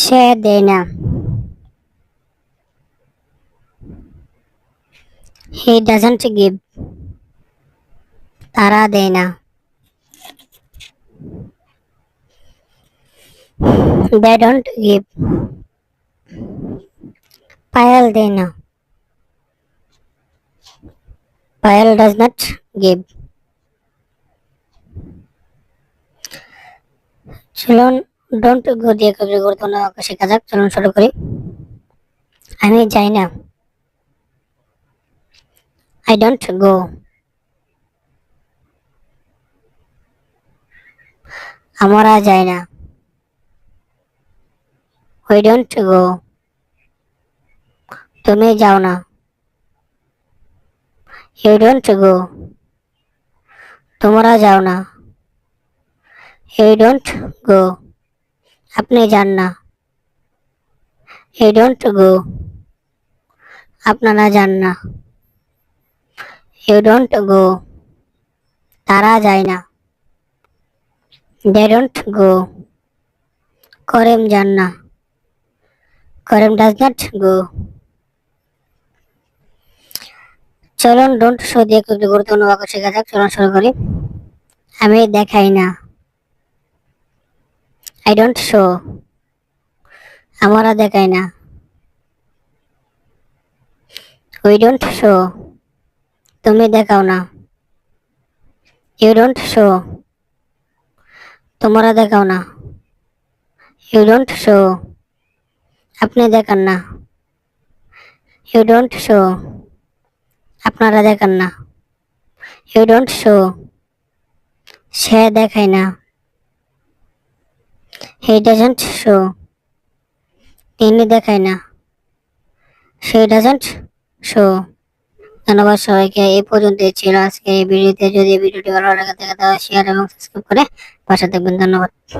সে দেয় না। He doesn't give. তারা দেয় না। দে ডোন্ট গিভ পায়েল দেয় না। পায়েল ডাজ নট গিভ চলুন ডোন্ট গো দিয়ে কবি গুরুত্বপূর্ণ শেখা যাক চলুন শুরু করি আমি যাই না। আই ডোন্ট গো আমরা যাই না। উই ডোন্ট গো তুমি যাও না। ইউ ডোন্ট গো তোমরা যাও না। ইউ ডোন্ট গো আপনি যান না। ইউ ডোন্ট গো আপনারা যান না। ইউ ডোন্ট গো তারা যায় না। দে ডোন্ট গো করেম যান না। করেম ডাজ নট গো চলুন ডোন্ট শো দিয়ে একটু গুরুত্বপূর্ণ বাক্য শেখা যাক। চলুন শুরু করি। আমি দেখাই না। আই ডোন্ট শো আমরা দেখাই না উই ডোন্ট শো তুমি দেখাও না ইউ ডোন্ট শো তোমরা দেখাও না ইউ ডোন্ট শো আপনি দেখান না ইউ ডোন্ট শো আপনারা দেখান না ইউ ডোন্ট শো সে দেখায় না হি ডাজেন্ট শো তিনি দেখায় না। সে ডাজেন্ট শো ধন্যবাদ সবাইকে। এই পর্যন্ত ছিল আজকে এই ভিডিওতে। যদি ভিডিওটি ভালো লাগে থাকে তাহলে শেয়ার এবং সাবস্ক্রাইব করে পাশে থাকবেন। ধন্যবাদ।